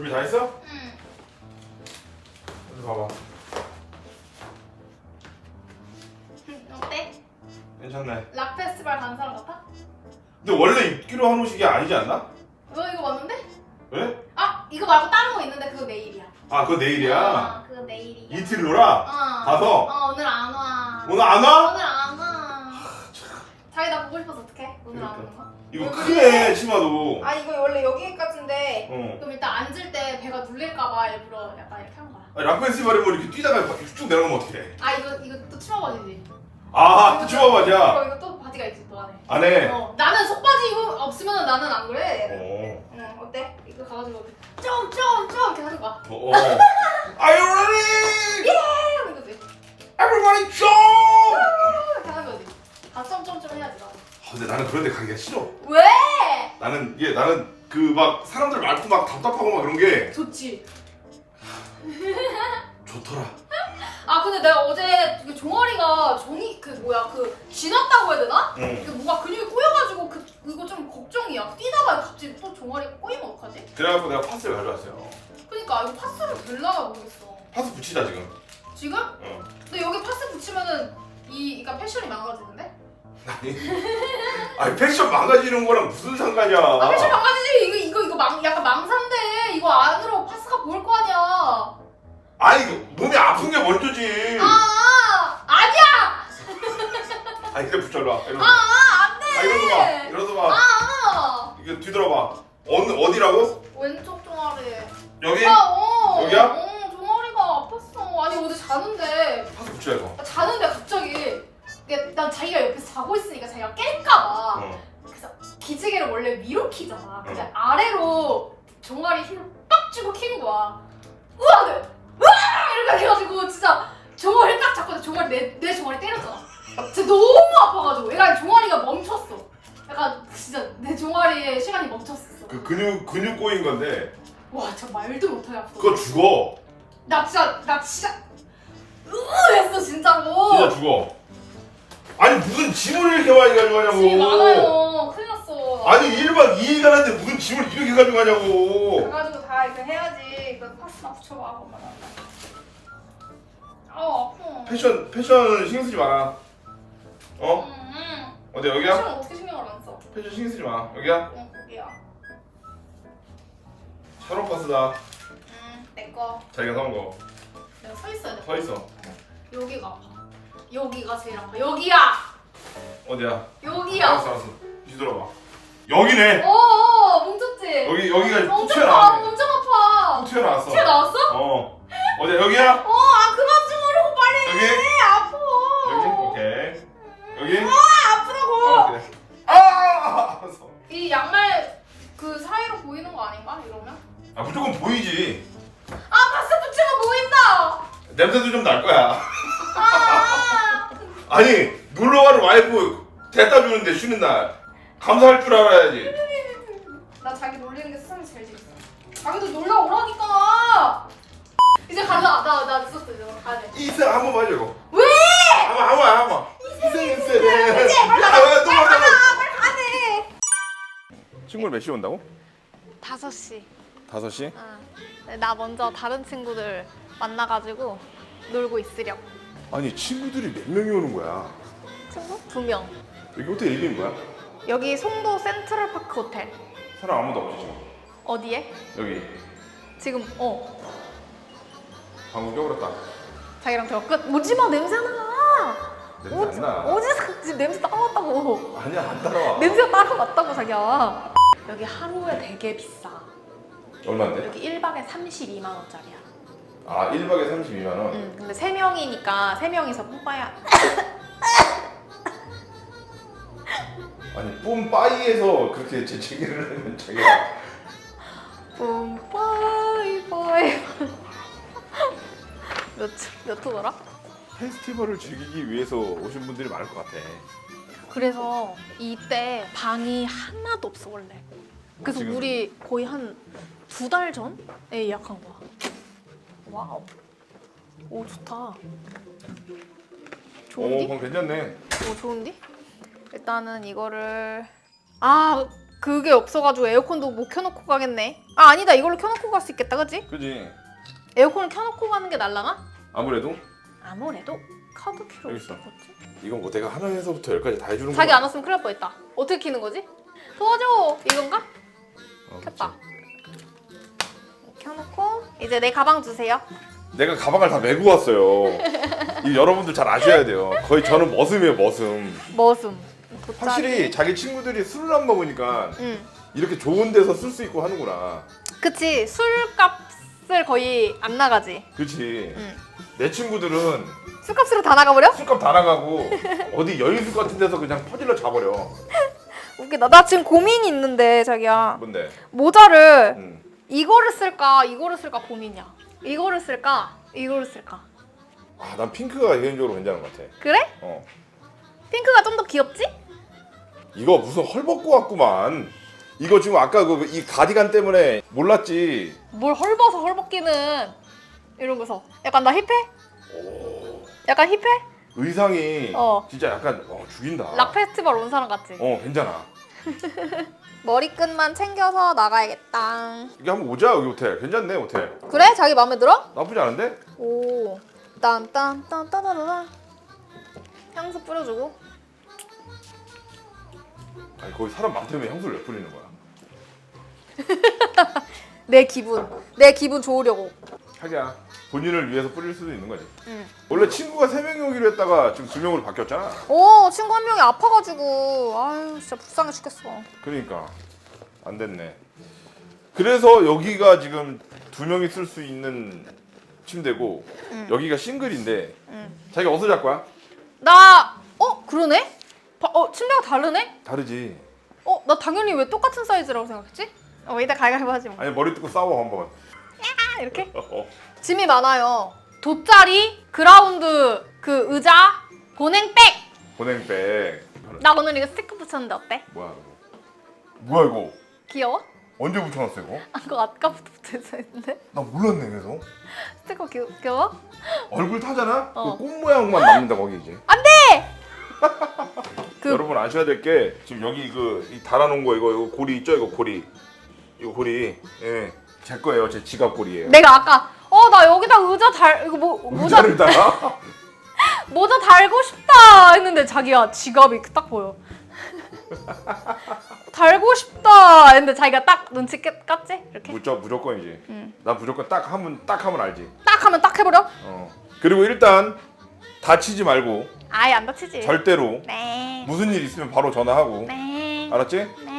준비 다 했어? 응. 어디 봐봐. 어때? 괜찮네. 락 페스티벌 가는 사람 같아? 근데 원래 입기로 한 옷이 아니지 않나? 너 이거 맞는데? 왜? 아 이거 말고 다른 거 있는데 그거 내일이야. 아 그거 내일이야. 아, 그거 내일이야. 이틀 놀아. 어. 가서? 어 오늘 안 와. 오늘 안 와? 오늘 안 와. 자기 나 보고 싶어서 어떡해? 오늘 안 그러니까. 와. 이거 크네 치마도. 아 이거 원래 여기까지 인데 어. 그럼 일단 앉을 때 배가 눌릴까봐 일부러 약간 이렇게 한 거야. 아니, 락페스티벌에 뭐 이렇게 뛰다가 막 쭉 내려가면 어떡해? 아 이거 이거 또 치마 바지지. 아, 또 치마 바지야. 이거 이거 또 바지가 있지 또 안에. 안에. 어 나는 속바지 입으 없으면 나는 안 그래. 어. 응 어때? 이거 가가지고 좀좀좀 이렇게 하는 거야. 어. 어. Are you ready? 예 하는 거지. Everybody jump! 이렇게 하는 거지. 아 점점점 해야지 나. 아, 근데 나는 그런 데 가기가 싫어. 왜? 나는 이게 나는 그 막 사람들 말투 막 답답하고 막 그런 게 좋지. 좋더라. 아 근데 내가 어제 그 종아리가 종이 그 뭐야 그 쥐났다고 해야 되나? 응. 그 뭔가 근육이 꼬여가지고 그 그거 좀 걱정이야. 뛰다가 갑자기 또 종아리가 꼬이면 어떡하지? 그래갖고 내가 파스를 가져왔어요. 그러니까 이거 파스를 될라나 모르겠어. 파스 붙이자 지금. 지금? 어. 근데 여기 파스 붙이면은 이 그러니까 패션이 망가지는데? 아니, 아니 패션 망가지는 거랑 무슨 상관이야? 아 패션 망가지지 이거 이거 이거 망 약간 망상돼 이거 안으로 파스가 보일 거 아니야. 아니 그 몸이 아픈 게 먼저지. 아 아니야. 아니 그래 붙여라. 이러서. 아 안돼. 아 이러서 봐. 이러서 봐. 아 이거 뒤돌아봐. 어느 어디라고? 왼쪽 종아리. 여기? 아 어. 여기야? 어 자고 있으니까 자기가 깰까봐. 어. 그래서 기지개를 원래 위로 키잖아. 근데 응. 아래로 종아리 힘을 빡 주고 킨 거야. 우와! 네. 우와! 이렇게 해가지고 진짜 종아리 딱 잡고 종아리 내, 내 종아리 때렸잖아. 진짜 너무 아파가지고. 얘가 종아리가 멈췄어. 약간 진짜 내 종아리에 시간이 멈췄어. 그 근육 근육 꼬인 건데. 와 진짜 말도 못하게 아파 그거 죽어. 나 진짜 나 진짜. 으 했어 진짜로. 진짜 죽어. 아니 무슨 짐을 이렇게 많이 가져가냐고. 짐이 많아요. 큰일 났어. 아니 1박 2일 가는데 무슨 짐을 이렇게 가져가냐고. 그래가지고 다 이렇게 해야지. 이거 파스나 붙여봐. 엄마 나. 아우 아파. 패션 패션 신경 쓰지 마라. 어? 응, 응. 어디 여기야? 패션 어떻게 신경을 안 써? 패션 신경 쓰지 마. 여기야? 응, 거기야. 샤론 파스다. 응, 내 거. 자기가 사온 거. 내가 서 있어야 돼. 서 있어. 여기가 아파. 여기가 제일 아파. 여기야. 어디야? 여기야. 알았어 알았어. 뒤돌아봐. 여기네. 어, 뭉쳤지. 여기 여기가 또 엄청 아파. 튀어나왔네. 엄청 아파. 또 튀어나왔어. 튀어 나왔어? 어. 어디야? 여기야? 어, 아 그만 좀 오르고 빨리. 여기? 해. 아파. 여기? 오케이. 여기? 아, 아프다고. 어, 그래. 아! 알았어. 이 양말 그 사이로 보이는 거 아닌가? 이러면? 아 무조건 보이지. 아 파스 붙이면 보인다. 냄새도 좀 날 거야. 아, 아니 놀러 가는 와이프 데려다 주는데 쉬는 날 감사할 줄 알아야지. 나 자기 놀리는 게 세상에 제일 재밌어. 자기도 놀러 오라니까. 이제 가자. 나나 늦었어 이제 가야 돼. 이승 한번 봐줘 이거. 왜? 한번 한번 한번. 이승 이승. 이제 빨리 야, 가자. 야, 또 빨리 가자. 가자. 빨리 가야 돼. 친구를 몇시 온다고? 5시. 5시? 어. 나 먼저 다른 친구들 만나가지고 놀고 있으려고. 아니 친구들이 몇 명이 오는 거야? 친구? 두 명. 여기 호텔 이름이 뭐야? 여기 송도 센트럴파크 호텔. 사람 아무도 없지 지금. 어디에? 여기 지금 어 방금 껴버렸다. 자기랑 대화 끝. 오지마 냄새 나. 냄새 안 나. 어디서 지금 냄새 따라왔다고. 아니야 안 따라와. 냄새가 따라왔다고 자기야. 여기 하루에 되게 비싸. 얼마인데? 여기 1박에 32만 원짜리야. 아 1박에 32만 원. 응. 근데 세 명이니까 세 명이서 뿜빠야. 아니 뽐빠이에서 그렇게 재채기를 하면 자기가 뿜빠이 빠이. 몇, 몇 호더라? 페스티벌을 즐기기 위해서 오신 분들이 많을 것 같아. 그래서 이때 방이 하나도 없어 원래. 그래서 지금? 우리 거의 한 두 달 전에 예약한 거야. 와우. 오 좋다. 좋은디? 오, 방 괜찮네. 오 좋은디? 일단은 이거를 아 그게 없어가지고 에어컨도 못 켜놓고 가겠네. 아 아니다 이걸로 켜놓고 갈 수 있겠다, 그지? 그지? 에어컨을 켜놓고 가는 게 날라나? 아무래도 아무래도 카드 키로 여기 있어. 이건 뭐 내가 하나에서부터 열까지 다 해주는 자기 안 왔으면 큰일 날 뻔했다. 어떻게 키는 거지? 도와줘. 이건가? 어, 켰다. 켜놓고 이제 내 가방 주세요. 내가 가방을 다 메고 왔어요. 이 여러분들 잘 아셔야 돼요. 거의 저는 머슴이에요, 머슴. 머슴. 돗자리. 확실히 자기 친구들이 술을 안 먹으니까 응. 이렇게 좋은 데서 쓸 수 있고 하는구나. 그치 술값을 거의 안 나가지. 그렇지. 응. 내 친구들은 술값으로 다 나가버려? 술값 다 나가고 어디 여인숙 같은 데서 그냥 퍼질러 자버려. 웃기다. 나 지금 고민이 있는데 자기야. 뭔데? 모자를 응. 이거를 쓸까 이거를 쓸까 고민이야. 이거를 쓸까 이거를 쓸까. 아, 난 핑크가 개인적으로 괜찮은 것 같아. 그래? 어. 핑크가 좀 더 귀엽지? 이거 무슨 헐벗고 왔구만. 이거 지금 아까 그 이 가디건 때문에 몰랐지. 뭘 헐벗어 헐벗기는 이러고서 약간 나 힙해? 약간 힙해? 의상이 어. 진짜 약간 어, 죽인다. 락 페스티벌 온 사람 같지? 어, 괜찮아. 머리끈만 챙겨서 나가야겠다. 이게 한번 오자 여기 호텔. 괜찮네 호텔. 그래? 자기 마음에 들어? 나쁘지 않은데? 오. 딴딴딴따다다다. 향수 뿌려주고. 아니 거기 사람 많다면 향수를 왜 뿌리는 거야? 내 기분. 내 기분 좋으려고. 하기야. 본인을 위해서 뿌릴 수도 있는 거지. 응. 원래 친구가 세 명이 오기로 했다가 지금 두 명으로 바뀌었잖아. 오 친구 한 명이 아파가지고 아유 진짜 불쌍해 죽겠어. 그러니까 안 됐네. 그래서 여기가 지금 두 명이 쓸 수 있는 침대고 응. 여기가 싱글인데 응. 자기가 어디서 잘 거야? 나 어? 그러네? 바, 어 침대가 다르네? 다르지. 어? 나 당연히 왜 똑같은 사이즈라고 생각했지? 어 이따 가위가위보 하지 뭐. 아니 머리 뜯고 싸워 한번. 아, 이렇게? 어. 짐이 많아요. 돗자리, 그라운드, 그 의자, 보냉백. 보냉백. 나 오늘 이거 스티커 붙였는데 어때? 뭐야 이거? 뭐야 이거? 귀여워? 언제 붙여놨어 이거? 아, 그거 아까부터 붙여져 있는데 나 몰랐네 그래서. 스티커 귀, 귀여워? 얼굴 타잖아? 어. 그꽃 모양만 남는다 거기 이제. 그 여러분 아셔야 될 게 지금 여기 그이 달아놓은 거 이거 이거 고리 있죠 이거 고리 이거 고리 예 제 거예요 제 지갑 고리예요. 내가 아까 어나 여기다 의자 달 이거 뭐 모자 의자를 달아? 모자 달고 싶다 했는데 자기가 지갑이 딱 보여. 달고 싶다 했는데 자기가 딱 눈치 깠, 깠지? 이렇게 무조 무조건이지. 응. 나 무조건 딱 하면 딱 하면 알지. 딱 하면 딱 해버려? 어. 그리고 일단 다치지 말고 아예 안 다치지. 절대로 네. 무슨 일 있으면 바로 전화하고 네. 알았지? 네.